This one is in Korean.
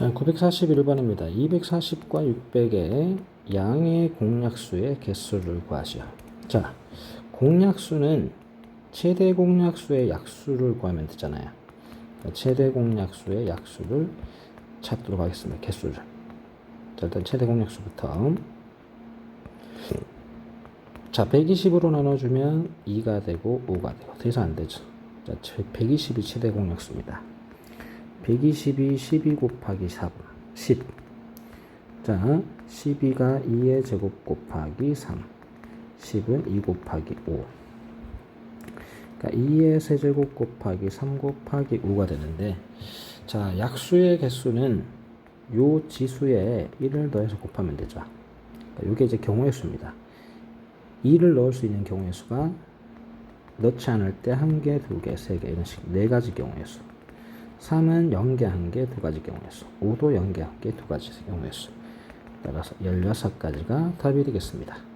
자, 941번입니다. 240과 600의 양의 공약수의 개수를 구하시오. 자, 공약수는 최대 공약수의 약수를 구하면 되잖아요. 최대 공약수의 약수를 찾도록 하겠습니다. 개수를. 자, 일단 최대 공약수부터. 자, 120으로 나눠주면 2가 되고 5가 되고 더 이상 안 되죠. 자, 120이 최대 공약수입니다. 120이 12 곱하기 4, 10. 자, 12가 2의 제곱 곱하기 3. 10은 2 곱하기 5. 그러니까 2의 세제곱 곱하기 3 곱하기 5가 되는데, 자, 약수의 개수는 요 지수에 1을 더해서 곱하면 되죠. 그러니까 이게 이제 경우의 수입니다. 2를 넣을 수 있는 경우의 수가 넣지 않을 때한 개, 두 개, 세개 이런 식네 가지 경우의 수. 3은 0개, 1개, 두 가지 경우의 수. 5도 0개, 1개, 두 가지 경우의 수. 따라서 16가지가 답이 되겠습니다.